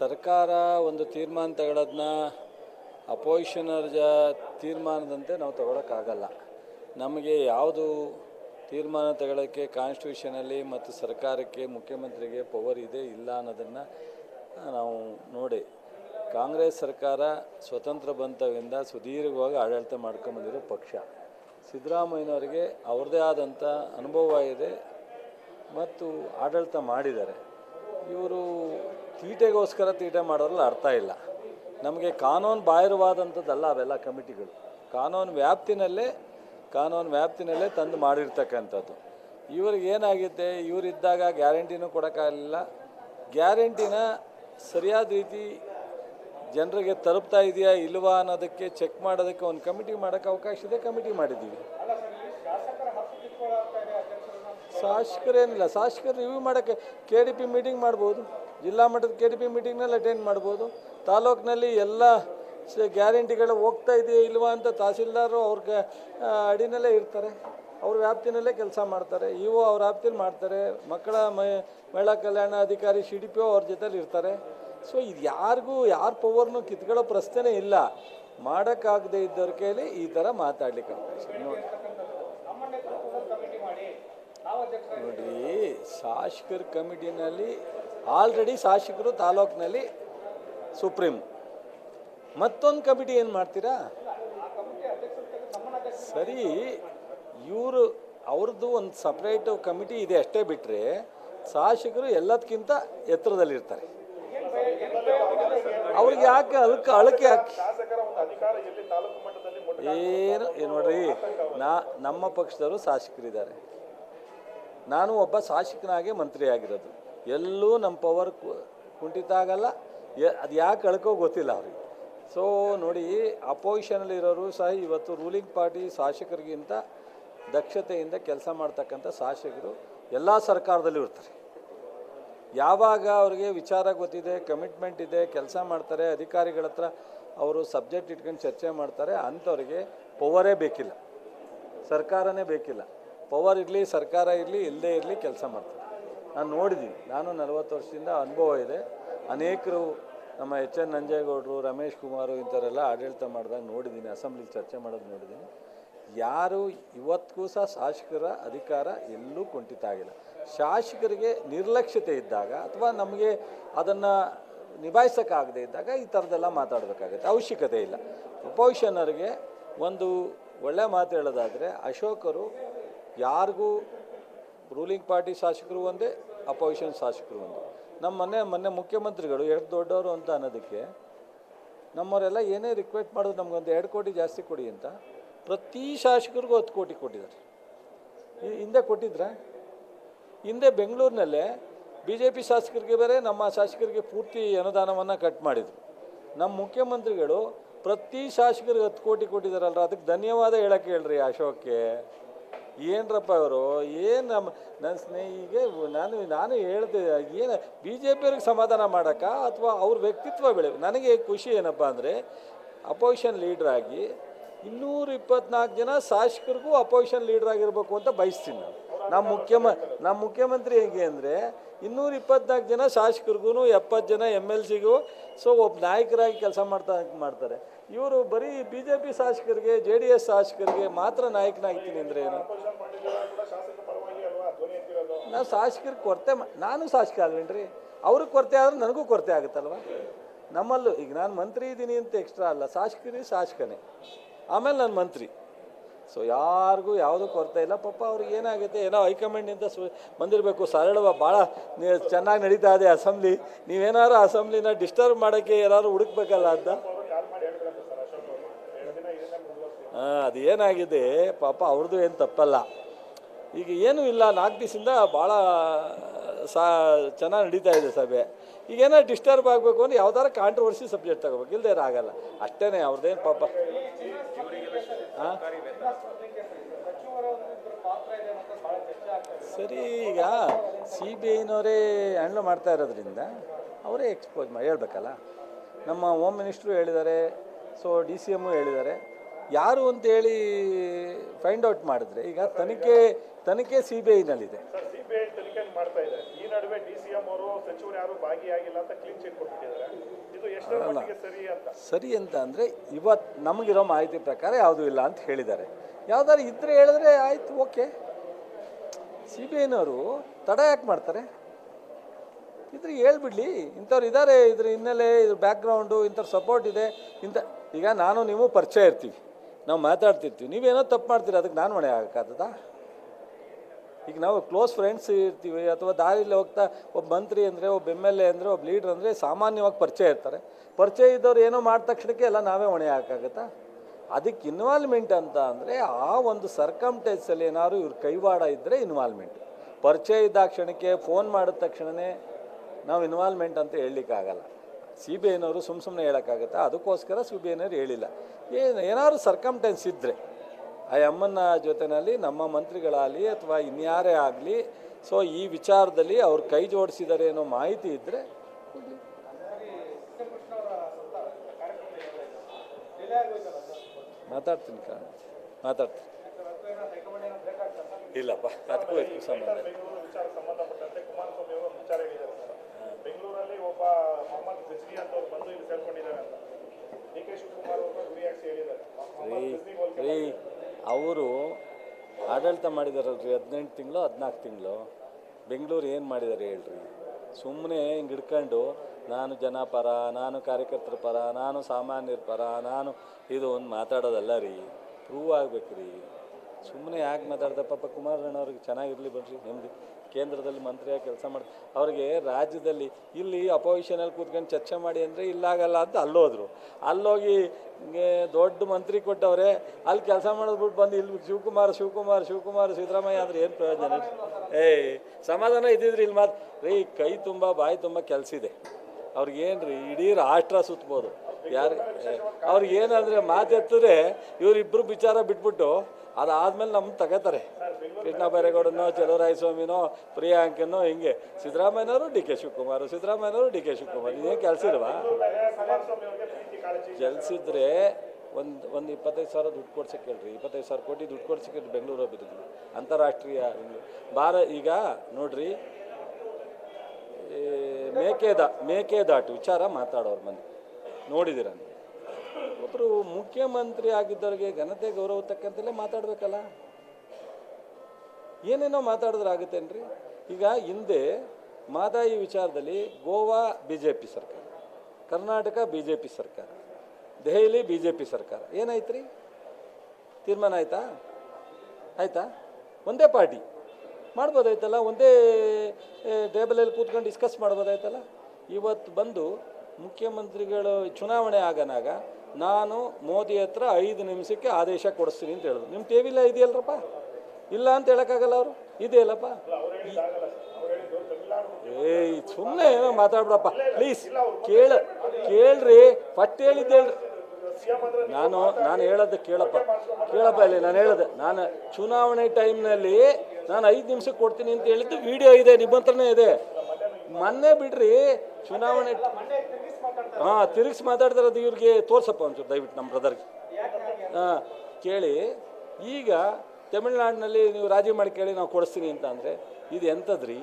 ಸರ್ಕಾರ ಒಂದು ತೀರ್ಮಾನ ತಗೊಳ್ಳೋದನ್ನ ಅಪೋಸಿಷನರ್ ಜ ತೀರ್ಮಾನದಂತೆ ನಾವು ತಗೊಳಕ್ಕಾಗಲ್ಲ. ನಮಗೆ ಯಾವುದು ತೀರ್ಮಾನ ತಗೊಳ್ಳೋಕ್ಕೆ ಕಾನ್ಸ್ಟಿಟ್ಯೂಷನಲ್ಲಿ ಮತ್ತು ಸರ್ಕಾರಕ್ಕೆ ಮುಖ್ಯಮಂತ್ರಿಗೆ ಪವರ್ ಇದೆ, ಇಲ್ಲ ಅನ್ನೋದನ್ನು ನಾವು ನೋಡಿ. ಕಾಂಗ್ರೆಸ್ ಸರ್ಕಾರ ಸ್ವತಂತ್ರ ಬಂತವಿಂದ ಸುದೀರ್ಘವಾಗಿ ಆಡಳಿತ ಮಾಡ್ಕೊಂಬಂದಿರೋ ಪಕ್ಷ. ಸಿದ್ದರಾಮಯ್ಯನವರಿಗೆ ಅವ್ರದ್ದೇ ಆದಂಥ ಅನುಭವ ಇದೆ ಮತ್ತು ಆಡಳಿತ ಮಾಡಿದ್ದಾರೆ. ಇವರು ತೀಟೆಗೋಸ್ಕರ ತೀಟೆ ಮಾಡೋದ್ರಲ್ಲಿ ಅರ್ಥ ಇಲ್ಲ. ನಮಗೆ ಕಾನೂನು ಬಾಹಿರವಾದಂಥದ್ದಲ್ಲ ಅವೆಲ್ಲ ಕಮಿಟಿಗಳು. ಕಾನೂನು ವ್ಯಾಪ್ತಿನಲ್ಲೇ ಕಾನೂನು ವ್ಯಾಪ್ತಿನಲ್ಲೇ ತಂದು ಮಾಡಿರ್ತಕ್ಕಂಥದ್ದು. ಇವ್ರಿಗೆ ಏನಾಗಿದೆ ಇವರಿದ್ದಾಗ ಗ್ಯಾರಂಟಿನೂ ಕೊಡೋಕ್ಕಾಗಲಿಲ್ಲ. ಗ್ಯಾರಂಟಿನ ಸರಿಯಾದ ರೀತಿ ಜನರಿಗೆ ತಲುಪ್ತಾ ಇದೆಯಾ, ಇಲ್ವಾ ಅನ್ನೋದಕ್ಕೆ ಚೆಕ್ ಮಾಡೋದಕ್ಕೆ ಒಂದು ಕಮಿಟಿ ಮಾಡೋಕ್ಕೆ ಅವಕಾಶ ಇದೆ, ಕಮಿಟಿ ಮಾಡಿದ್ದೀವಿ. ಶಾಸಕರೇನಿಲ್ಲ ಶಾಸಕರು ರಿವ್ಯೂ ಮಾಡೋಕ್ಕೆ ಕೆ ಡಿ ಪಿ ಮೀಟಿಂಗ್ ಮಾಡ್ಬೋದು. ಜಿಲ್ಲಾ ಮಟ್ಟದ ಕೆ ಡಿ ಪಿ ಮೀಟಿಂಗ್ನಲ್ಲಿ ಅಟೆಂಡ್ ಮಾಡ್ಬೋದು. ತಾಲೂಕಿನಲ್ಲಿ ಎಲ್ಲ ಗ್ಯಾರಂಟಿಗಳು ಹೋಗ್ತಾ ಇದೆಯಾ ಇಲ್ವಾ ಅಂತ ತಹಸೀಲ್ದಾರರು ಅವ್ರ ಅಡಿನಲ್ಲೇ ಇರ್ತಾರೆ. ಅವ್ರ ವ್ಯಾಪ್ತಿನಲ್ಲೇ ಕೆಲಸ ಮಾಡ್ತಾರೆ. ಇವು ಅವ್ರ ವ್ಯಾಪ್ತಿಯಲ್ಲಿ ಮಾಡ್ತಾರೆ. ಮಕ್ಕಳ ಮಹಿಳಾ ಕಲ್ಯಾಣ ಅಧಿಕಾರಿ ಸಿ ಡಿ ಪಿ ಅವ್ರ ಜೊತೆಲಿ ಇರ್ತಾರೆ. ಸೊ ಇದು ಯಾರಿಗೂ, ಯಾರ ಪವರ್ನು ಕಿತ್ಕೊಳ್ಳೋ ಪ್ರಶ್ನೆನೇ ಇಲ್ಲ. ಮಾಡೋಕ್ಕಾಗದೆ ಇದ್ದವ್ರ ಕೇಳಿ ಈ ಥರ ಮಾತಾಡ್ಲಿಕ್ಕೆ ನೋಡಿ. ನೋಡಿ ಶಾಸಕರ ಕಮಿಟಿನಲ್ಲಿ ಆಲ್ರೆಡಿ ಶಾಸಕರು ತಾಲೂಕಿನಲ್ಲಿ ಸುಪ್ರೀಂ. ಮತ್ತೊಂದು ಕಮಿಟಿ ಏನು ಮಾಡ್ತೀರಾ? ಸರಿ, ಇವರು ಅವ್ರದ್ದು ಒಂದು ಸಪ್ರೇಟು ಕಮಿಟಿ ಇದೆ ಅಷ್ಟೇ ಬಿಟ್ಟರೆ ಶಾಸಕರು ಎಲ್ಲದಕ್ಕಿಂತ ಎತ್ತರದಲ್ಲಿರ್ತಾರೆ. ಅವ್ರಿಗೆ ಯಾಕೆ ಅಳಕ ಅಳಕೆ ಹಾಕಿ? ಏನು ನೋಡ್ರಿ ನಾ, ನಮ್ಮ ಪಕ್ಷದವರು ಶಾಸಕರಿದ್ದಾರೆ. ನಾನು ಒಬ್ಬ ಶಾಸಕನಾಗೆ ಮಂತ್ರಿ ಆಗಿರೋದು ಎಲ್ಲೂ ನಮ್ಮ ಪವರ್ ಕುಂಠಿತ ಆಗಲ್ಲ. ಅದು ಯಾಕೆ ಕಳ್ಕೋ ಗೊತ್ತಿಲ್ಲ ಅವ್ರಿಗೆ. ಸೊ ನೋಡಿ ಅಪೋಸಿಷನಲ್ಲಿರೋರು ಸಹ ಇವತ್ತು ರೂಲಿಂಗ್ ಪಾರ್ಟಿ ಶಾಸಕರಿಗಿಂತ ದಕ್ಷತೆಯಿಂದ ಕೆಲಸ ಮಾಡ್ತಕ್ಕಂಥ ಶಾಸಕರು ಎಲ್ಲ ಸರ್ಕಾರದಲ್ಲೂ ಇರ್ತಾರೆ. ಯಾವಾಗ ಅವ್ರಿಗೆ ವಿಚಾರ ಗೊತ್ತಿದೆ ಕಮಿಟ್ಮೆಂಟ್ ಇದೆ, ಕೆಲಸ ಮಾಡ್ತಾರೆ, ಅಧಿಕಾರಿಗಳ ಹತ್ರ ಅವರು ಸಬ್ಜೆಕ್ಟ್ ಇಟ್ಕೊಂಡು ಚರ್ಚೆ ಮಾಡ್ತಾರೆ, ಅಂಥವ್ರಿಗೆ ಪವರೇ ಬೇಕಿಲ್ಲ. ಸರ್ಕಾರನೇ ಬೇಕಿಲ್ಲ. ಪವರ್ ಇರಲಿ, ಸರ್ಕಾರ ಇರಲಿ ಇಲ್ಲದೇ ಇರಲಿ ಕೆಲಸ ಮಾಡ್ತಾರೆ. ನಾನು ನೋಡಿದ್ದೀನಿ ನಾನು ನಲವತ್ತು ವರ್ಷದಿಂದ ಅನುಭವ ಇದೆ. ಅನೇಕರು ನಮ್ಮ ಎಚ್ ಎನ್ ನಂಜೇಗೌಡರು, ರಮೇಶ್ ಕುಮಾರು ಇಂಥವರೆಲ್ಲ ಆಡಳಿತ ಮಾಡಿದಾಗ ನೋಡಿದ್ದೀನಿ ಅಸೆಂಬ್ಲಿ ಚರ್ಚೆ ಮಾಡೋದು ನೋಡಿದ್ದೀನಿ ಯಾರು ಇವತ್ತಿಗೂ ಸಹ ಶಾಸಕರ ಅಧಿಕಾರ ಎಲ್ಲೂ ಕುಂಠಿತ ಆಗಿಲ್ಲ. ಶಾಸಕರಿಗೆ ನಿರ್ಲಕ್ಷ್ಯತೆ ಇದ್ದಾಗ ಅಥವಾ ನಮಗೆ ಅದನ್ನು ನಿಭಾಯಿಸೋಕ್ಕಾಗದೇ ಇದ್ದಾಗ ಈ ಥರದ್ದೆಲ್ಲ ಮಾತಾಡಬೇಕಾಗುತ್ತೆ. ಅವಶ್ಯಕತೆ ಇಲ್ಲ. ಅಪೋಸಿಷನರಿಗೆ ಒಂದು ಒಳ್ಳೆ ಮಾತು ಹೇಳೋದಾದರೆ, ಅಶೋಕರು ಯಾರಿಗೂ ರೂಲಿಂಗ್ ಪಾರ್ಟಿ ಶಾಸಕರು ಒಂದೇ ಅಪೋಸಿಷನ್ ಶಾಸಕರು ಒಂದೇ. ನಮ್ಮ ಮೊನ್ನೆ ಮೊನ್ನೆ ಮುಖ್ಯಮಂತ್ರಿಗಳು ಎಷ್ಟು ದೊಡ್ಡವರು ಅಂತ ಅನ್ನೋದಕ್ಕೆ ನಮ್ಮವರೆಲ್ಲ ಏನೇ ರಿಕ್ವೆಸ್ಟ್ ಮಾಡೋದು ನಮಗೊಂದು ಎರಡು ಕೋಟಿ ಜಾಸ್ತಿ ಕೊಡಿ ಅಂತ, ಪ್ರತಿ ಶಾಸಕರಿಗೂ ಹತ್ತು ಕೋಟಿ ಕೊಟ್ಟಿದ್ದಾರೆ. ಹಿಂದೆ ಕೊಟ್ಟಿದ್ರೆ, ಹಿಂದೆ ಬೆಂಗಳೂರಿನಲ್ಲೇ ಬಿ ಜೆ ಪಿ ಶಾಸಕರಿಗೆ ಬೇರೆ, ನಮ್ಮ ಶಾಸಕರಿಗೆ ಪೂರ್ತಿ ಅನುದಾನವನ್ನು ಕಟ್ ಮಾಡಿದರು. ನಮ್ಮ ಮುಖ್ಯಮಂತ್ರಿಗಳು ಪ್ರತಿ ಶಾಸಕರಿಗೆ ಹತ್ತು ಕೋಟಿ ಕೊಟ್ಟಿದ್ದಾರಲ್ರ, ಅದಕ್ಕೆ ಧನ್ಯವಾದ ಹೇಳಕ್ಕೆ ಹೇಳ್ರಿ ಅಶೋಕ್ಗೆ. ಏನ್ರಪ್ಪ ಅವರು ಏನು ನಮ್ಮ ನನ್ನ ಸ್ನೇಹಿಗೆ ನಾನು ನಾನು ಹೇಳ್ದೆ ಏನು ಬಿ ಜೆ ಪಿಯವ್ರಿಗೆ ಸಮಾಧಾನ ಮಾಡೋಕ್ಕ ಅಥವಾ ಅವ್ರ ವ್ಯಕ್ತಿತ್ವ ಬೆಳೆ ನನಗೆ ಖುಷಿ ಏನಪ್ಪ ಅಂದರೆ, ಅಪೋಸಿಷನ್ ಲೀಡ್ರಾಗಿ ಇನ್ನೂರ ಇಪ್ಪತ್ನಾಲ್ಕು ಜನ ಶಾಸಕರಿಗೂ ಅಪೋಸಿಷನ್ ಲೀಡರ್ ಆಗಿರ್ಬೇಕು ಅಂತ ಬಯಸ್ತೀನಿ ನಾನು. ನಮ್ಮ ಮುಖ್ಯಮ, ನಮ್ಮ ಮುಖ್ಯಮಂತ್ರಿ ಹೇಗೆ ಅಂದರೆ ಇನ್ನೂರ ಇಪ್ಪತ್ನಾಲ್ಕು ಜನ ಶಾಸಕರಿಗೂ ಎಪ್ಪತ್ತು ಜನ ಎಂ ಎಲ್ ಸಿಗೂ ಸೊ ಒಬ್ಬ ನಾಯಕರಾಗಿ ಕೆಲಸ ಮಾಡ್ತಾ ಮಾಡ್ತಾರೆ. ಇವರು ಬರೀ ಬಿ ಜೆ ಪಿ ಶಾಸಕರಿಗೆ, ಜೆ ಡಿ ಎಸ್ ಶಾಸಕರಿಗೆ ಮಾತ್ರ ನಾಯಕನಾಗ್ತೀನಿ ಅಂದರೆ ಏನು? ನಾವು ಶಾಸಕರಿಗೆ ಕೊರತೆ ನಾನು ಶಾಸಕ ಅಲ್ವೇನ್ರಿ? ಅವ್ರಿಗೆ ಕೊರತೆ ಆದ್ರೆ ನನಗೂ ಕೊರತೆ ಆಗುತ್ತಲ್ವ? ನಮ್ಮಲ್ಲೂ, ಈಗ ನಾನು ಮಂತ್ರಿ ಇದ್ದೀನಿ ಅಂತ ಎಕ್ಸ್ಟ್ರಾ ಅಲ್ಲ ಶಾಸಕರಿ ಶಾಸಕನೇ. ಆಮೇಲೆ ನಾನು ಮಂತ್ರಿ. ಸೊ ಯಾರಿಗೂ ಯಾವುದೂ ಕೊರತೆ ಇಲ್ಲ. ಪಾಪ ಅವ್ರಿಗೆ ಏನಾಗುತ್ತೆ, ಏನೋ ಹೈಕಮಾಂಡ್ನಿಂದ ಸು, ಬಂದಿರಬೇಕು. ಸರಳವ ಭಾಳ ಚೆನ್ನಾಗಿ ನಡೀತಾ ಇದೆ ಅಸೆಂಬ್ಲಿ. ನೀವೇನಾದ್ರು ಅಸೆಂಬ್ಲಿನ ಡಿಸ್ಟರ್ಬ್ ಮಾಡೋಕ್ಕೆ ಏನಾದ್ರು ಹುಡುಕ್ಬೇಕಲ್ಲ ಅಂತ? ಹಾಂ, ಅದು ಏನಾಗಿದೆ, ಪಾಪ ಅವ್ರದ್ದು ಏನು ತಪ್ಪಲ್ಲ. ಈಗ ಏನೂ ಇಲ್ಲ. ನಾಲ್ಕು ದಿವಸದಿಂದ ಭಾಳ ಸಾ, ಚೆನ್ನಾಗಿ ನಡೀತಾ ಇದೆ ಸಭೆ. ಈಗೇನೋ ಡಿಸ್ಟರ್ಬ್ ಆಗಬೇಕು ಅಂದರೆ ಯಾವ್ದಾರು ಕಾಂಟ್ರವರ್ಸಿ ಸಬ್ಜೆಕ್ಟ್ ತಗೋಬೇಕು. ಇಲ್ಲದೇ ಆಗಲ್ಲ. ಅಷ್ಟೇ ಅವ್ರದ್ದೇನು ಪಾಪ. ಸರಿ, ಈಗ ಸಿ ಬಿ ಐನವರೇ ಹ್ಯಾಂಡ್ಲ್ ಮಾಡ್ತಾ ಇರೋದ್ರಿಂದ ಅವರೇ ಎಕ್ಸ್ಪೋಸ್ ಮಾಡಿ ಹೇಳ್ಬೇಕಲ್ಲ. ನಮ್ಮ ಹೋಮ್ ಮಿನಿಸ್ಟ್ರು ಹೇಳಿದ್ದಾರೆ ಸೊ ಡಿ ಸಿ ಎಮ್ಮು ಹೇಳಿದ್ದಾರೆ. ಯಾರು ಅಂತೇಳಿ ಫೈಂಡ್ ಔಟ್ ಮಾಡಿದ್ರೆ, ಈಗ ತನಿಖೆ ತನಿಖೆ ಸಿ ಬಿ ಐನಲ್ಲಿದೆ ಈ ನಡುವೆ ಡಿ ಸಿ ಎಂ ಅವರು ಸಚಿವರು ಯಾರು ಭಾಗಿಯಾಗಿಲ್ಲ ಅಂತ ಕ್ಲೀನ್ ಚಿಟ್ ಕೊಟ್ಬಿಟ್ಟಿದ್ದಾರೆ. ಅಂತ? ಸರಿ ಅಂತ ಅಂದರೆ ಇವತ್ತು ನಮಗಿರೋ ಮಾಹಿತಿ ಪ್ರಕಾರ ಯಾವುದೂ ಇಲ್ಲ ಅಂತ ಹೇಳಿದ್ದಾರೆ. ಯಾವ್ದಾದ್ರು ಇದ್ದರೆ ಹೇಳಿದ್ರೆ ಆಯಿತು ಓಕೆ. ಸಿ ಬಿ ಐನವರು ತಡ ಯಾಕೆ ಮಾಡ್ತಾರೆ? ಇದ್ರೆ ಹೇಳ್ಬಿಡ್ಲಿ ಇಂಥವ್ರು ಇದ್ದಾರೆ ಇದ್ರ ಹಿನ್ನೆಲೆ ಇದ್ರ ಬ್ಯಾಕ್ಗ್ರೌಂಡು ಇಂಥವ್ರ ಸಪೋರ್ಟ್ ಇದೆ. ಇಂಥ ಈಗ ನಾನು ನೀವು ಪರಿಚಯ ಇರ್ತೀವಿ. ನಾವು ಮಾತಾಡ್ತಿರ್ತೀವಿ. ನೀವೇನೋ ತಪ್ಪು ಮಾಡ್ತೀರಿ ಅದಕ್ಕೆ ನಾನು ಮನೆ ಆಗಕ್ಕಾಗ್ತದಾ? ಈಗ ನಾವು ಕ್ಲೋಸ್ ಫ್ರೆಂಡ್ಸ್ ಇರ್ತೀವಿ ಅಥವಾ ದಾರಿಲಿ ಹೋಗ್ತಾ ಒಬ್ಬ ಮಂತ್ರಿ ಅಂದರೆ, ಒಬ್ಬ ಎಂ ಎಲ್ ಎ ಅಂದರೆ, ಒಬ್ಬ ಲೀಡ್ರ್ ಅಂದರೆ ಸಾಮಾನ್ಯವಾಗಿ ಪರಿಚಯ ಇರ್ತಾರೆ. ಪರಿಚಯ ಇದ್ದವ್ರು ಏನೋ ಮಾಡಿದ ತಕ್ಷಣಕ್ಕೆ ಎಲ್ಲ ನಾವೇ ಹೊಣೆ ಹಾಕಾಗತ್ತಾ? ಅದಕ್ಕೆ ಇನ್ವಾಲ್ವ್ಮೆಂಟ್ ಅಂತ ಅಂದರೆ ಆ ಒಂದು ಸರ್ಕಮ್ಟೆನ್ಸಲ್ಲಿ ಏನಾದ್ರು ಇವ್ರ ಕೈವಾಡ ಇದ್ದರೆ ಇನ್ವಾಲ್ವ್ಮೆಂಟ್ ಪರಿಚಯ ಇದ್ದ ಕ್ಷಣಕ್ಕೆ ಫೋನ್ ಮಾಡಿದ ತಕ್ಷಣವೇ ನಾವು ಇನ್ವಾಲ್ವ್ಮೆಂಟ್ ಅಂತ ಹೇಳಲಿಕ್ಕಾಗಲ್ಲ. ಸಿ ಬಿ ಐನವರು ಸುಮ್ಮ ಸುಮ್ಮನೆ ಹೇಳೋಕ್ಕಾಗತ್ತಾ? ಅದಕ್ಕೋಸ್ಕರ ಸಿ ಬಿ ಐನವ್ರು ಹೇಳಿಲ್ಲ. ಏನು, ಏನಾದ್ರು ಸರ್ಕಮ್ಟೆನ್ಸ್ ಇದ್ದರೆ ಆ ಅಮ್ಮನ ಜೊತೆಯಲ್ಲಿ ನಮ್ಮ ಮಂತ್ರಿಗಳಾಗಲಿ ಅಥವಾ ಇನ್ಯಾರೇ ಆಗಲಿ ಸೊ ಈ ವಿಚಾರದಲ್ಲಿ ಅವ್ರು ಕೈ ಜೋಡಿಸಿದ್ದಾರೆ ಅನ್ನೋ ಮಾಹಿತಿ ಇದ್ದರೆ ಮಾತಾಡ್ತೀನಿ ಕಾರಣ ಮಾತಾಡ್ತೀನಿ. ಇಲ್ಲಪ್ಪ ಅದಕ್ಕೂ ಇದಕ್ಕೂ ಸಂಬಂಧ ವಿಚಾರ ಸಂಬಂಧಪಟ್ಟಂತೆ ಕುಮಾರಸ್ವಾಮಿ ಅವರು ವಿಚಾರ ಹೇಳಿದ್ದಾರೆ ಸರ್ ಬೆಂಗಳೂರಲ್ಲಿ ಒಬ್ಬ ಮೊಹಮ್ಮದ್ ಗಜ್ನಿ ಅಂತ ಅವ್ರು ಬಂದು ಇಲ್ಲಿ ಸೇರ್ಕೊಂಡಿದ್ದಾರೆ ಅಂತ. ಡಿ ಕೆ ಶಿವಕುಮಾರ್ ಅವರು ಗುರಿಯಾಗಿ ಹೇಳಿದ್ದಾರೆ. ಅವರು ಆಡಳಿತ ಮಾಡಿದಾರಲ್ರಿ ಹದಿನೆಂಟು ತಿಂಗಳು, ಹದಿನಾಲ್ಕು ತಿಂಗಳು. ಬೆಂಗಳೂರು ಏನು ಮಾಡಿದ್ದಾರೆ ಹೇಳ್ರಿ? ಸುಮ್ಮನೆ ಹಿಂಗೆ ಹಿಡ್ಕೊಂಡು, ನಾನು ಜನ ಪರ ನಾನು ಕಾರ್ಯಕರ್ತರ ಪರ, ನಾನು ಸಾಮಾನ್ಯರ ಪರ, ನಾನು ಇದು ಒಂದು ಮಾತಾಡೋದಲ್ಲ ರೀ. ಪ್ರೂವ್ ಆಗ್ಬೇಕು ರೀ. ಸುಮ್ಮನೆ ಯಾಕೆ ಮಾತಾಡ್ದೆ? ಪಾಪ ಕುಮಾರಣ್ಣ ಅವ್ರಿಗೆ ಚೆನ್ನಾಗಿರಲಿ ಬನ್ರಿ ನೆಮ್ಮದಿ. ಕೇಂದ್ರದಲ್ಲಿ ಮಂತ್ರಿಯಾಗಿ ಕೆಲಸ ಮಾಡಿ, ಅವ್ರಿಗೆ ರಾಜ್ಯದಲ್ಲಿ ಇಲ್ಲಿ ಅಪೋಸಿಷನಲ್ಲಿ ಕೂತ್ಕೊಂಡು ಚರ್ಚೆ ಮಾಡಿ ಅಂದರೆ ಇಲ್ಲಾಗಲ್ಲ ಅಂತ ಅಲ್ಲೋದ್ರು. ಅಲ್ಲೋಗಿ ಹಿಂಗೆ ದೊಡ್ಡ ಮಂತ್ರಿ ಕೊಟ್ಟವ್ರೆ, ಅಲ್ಲಿ ಕೆಲಸ ಮಾಡಿದ್ಬಿಟ್ಟು ಬಂದು ಇಲ್ಲಿ ಶಿವಕುಮಾರ್ ಶಿವಕುಮಾರ್ ಶಿವಕುಮಾರ್, ಸಿದ್ದರಾಮಯ್ಯ ಅಂದ್ರೆ ಏನು ಪ್ರಯೋಜನ? ಏಯ್, ಸಮಾಧಾನ ಇದ್ದಿದ್ರಿ ಇಲ್ಲಿ ಮಾತು ರೀ, ಕೈ ತುಂಬ, ಬಾಯಿ ತುಂಬ ಕೆಲಸ ಇದೆ. ಅವ್ರಿಗೇನು ರೀ ಇಡೀ ರಾಷ್ಟ್ರ ಸುತ್ತಬೋದು ಯಾರು ಅವ್ರಿಗೆ ಏನಂದರೆ ಮಾತೆತ್ತಿದ್ರೆ ಇವರಿಬ್ಬರು ವಿಚಾರ ಬಿಟ್ಬಿಟ್ಟು ಅದಾದ್ಮೇಲೆ ನಮ್ಮ ತಗೋತಾರೆ. ಕೃಷ್ಣ ಬೈರೇಗೌಡನೋ ಚಲುವರಾಯಸ್ವಾಮಿನೋ ಪ್ರಿಯಾಂಕನೋ, ಹಿಂಗೆ. ಸಿದ್ದರಾಮಯ್ಯನವರು ಡಿ ಕೆ ಶಿವಕುಮಾರ್, ಸಿದ್ದರಾಮಯ್ಯನವರು ಡಿ ಕೆ ಶಿವಕುಮಾರ್, ಇದೇನು ಕೆಲಸ ಇಲ್ವಾ? ಪ್ರೀತಿ ಒಂದು ಒಂದು ಇಪ್ಪತ್ತೈದು ಸಾವಿರ ದುಡ್ಡು ಕೊಡ್ಸಕ್ಕೆ ಹೇಳ್ರಿ. ಇಪ್ಪತ್ತೈದು ಸಾವಿರ ಕೋಟಿ ದುಡ್ಡು ಕೊಡ್ಸಕ್ಕೆ ಬೆಂಗಳೂರು ಅಭಿವೃದ್ಧಿ ಅಂತಾರಾಷ್ಟ್ರೀಯ ಭಾರ ಈಗ ನೋಡ್ರಿ ಮೇಕೆದ ಮೇಕೆದಾ ಮೇಕೆದಾಟು ವಿಚಾರ ಮಾತಾಡೋರು ಮಂದಿ. ನೋಡಿದಿರ ಒಬ್ಬರು ಮುಖ್ಯಮಂತ್ರಿ ಆಗಿದ್ದವ್ರಿಗೆ ಘನತೆ ಗೌರವ ತಕ್ಕಂತೆಲ್ಲೇ ಮಾತಾಡಬೇಕಲ್ಲ. ಏನೇನೋ ಮಾತಾಡಿದ್ರೆ ಆಗುತ್ತೇನ್ರಿ? ಈಗ ಹಿಂದೆ ಮಾದಾಯಿ ವಿಚಾರದಲ್ಲಿ ಗೋವಾ ಬಿ ಜೆ ಪಿ ಸರ್ಕಾರ, ಕರ್ನಾಟಕ ಬಿ ಜೆ ಪಿ ಸರ್ಕಾರ. ದೆಹಲಿ ಬಿ ಜೆ ಪಿ ಸರ್ಕಾರ. ಏನಾಯ್ತು ರೀ ತೀರ್ಮಾನ ಆಯ್ತಾ? ಆಯ್ತಾ? ಒಂದೇ ಪಾರ್ಟಿ. ಮಾಡ್ಬೋದಾಯ್ತಲ್ಲ? ಒಂದೇ ಟೇಬಲಲ್ಲಿ ಕೂತ್ಕೊಂಡು ಡಿಸ್ಕಸ್ ಮಾಡ್ಬೋದಾಯ್ತಲ್ಲ? ಇವತ್ತು ಬಂದು ಮುಖ್ಯಮಂತ್ರಿಗಳು ಚುನಾವಣೆ ಆಗನಾಗ ನಾನು ಮೋದಿ ಹತ್ರ ಐದು ನಿಮಿಷಕ್ಕೆ ಆದೇಶ ಕೊಡಿಸ್ತೀನಿ ಅಂತ ಹೇಳಿದ್ರು. ನಿಮ್ಮ ಟೇವಿಲ್ಲ ವಿಲ ಇದೆಯಲ್ರಪ್ಪ ಇಲ್ಲ ಅಂತ ಹೇಳೋಕ್ಕಾಗಲ್ಲ ಅವರು? ಇದೆಯಲ್ಲಪ್ಪ? ಏಯ್ ಸುಮ್ಮನೆ ಏನೋ ಮಾತಾಡ್ಬಿಡಪ್ಪ. ಪ್ಲೀಸ್, ಕೇಳ, ಕೇಳ್ರಿ. ಫಸ್ಟ್ ಹೇಳಿದ್ದು ಹೇಳ್ರಿ. ನಾನು ನಾನು ಹೇಳೋದು ಕೇಳಪ್ಪ. ಕೇಳಪ್ಪ ಇಲ್ಲಿ, ನಾನು ಹೇಳೋದು ನಾನು ಚುನಾವಣೆ ಟೈಮ್ನಲ್ಲಿ ನಾನು ಐದು ನಿಮಿಷಕ್ಕೆ ಕೊಡ್ತೀನಿ ಅಂತ ಹೇಳಿದ್ದು ವಿಡಿಯೋ ಇದೆ, ನಿಬಂಧನೆ ಇದೆ. ಮೊನ್ನೆ ಬಿಡ್ರಿ ಚುನಾವಣೆ ಹಾಂ, ತಿರುಗಿಸಿ ಅದು ಇವ್ರಿಗೆ ತೋರ್ಸಪ್ಪ ಒಂಚೂರು ದಯವಿಟ್ಟು ನಮ್ಮ ಬ್ರದರ್ಗೆ ಹಾಂ, ಕೇಳಿ. ಈಗ ತಮಿಳ್ನಾಡಿನಲ್ಲಿ ನೀವು ರಾಜಿ ಮಾಡಿ ಕೇಳಿ ನಾವು ಕೊಡಿಸ್ತೀನಿ ಅಂತ ಅಂದರೆ ಇದು ಎಂಥದ್ರಿ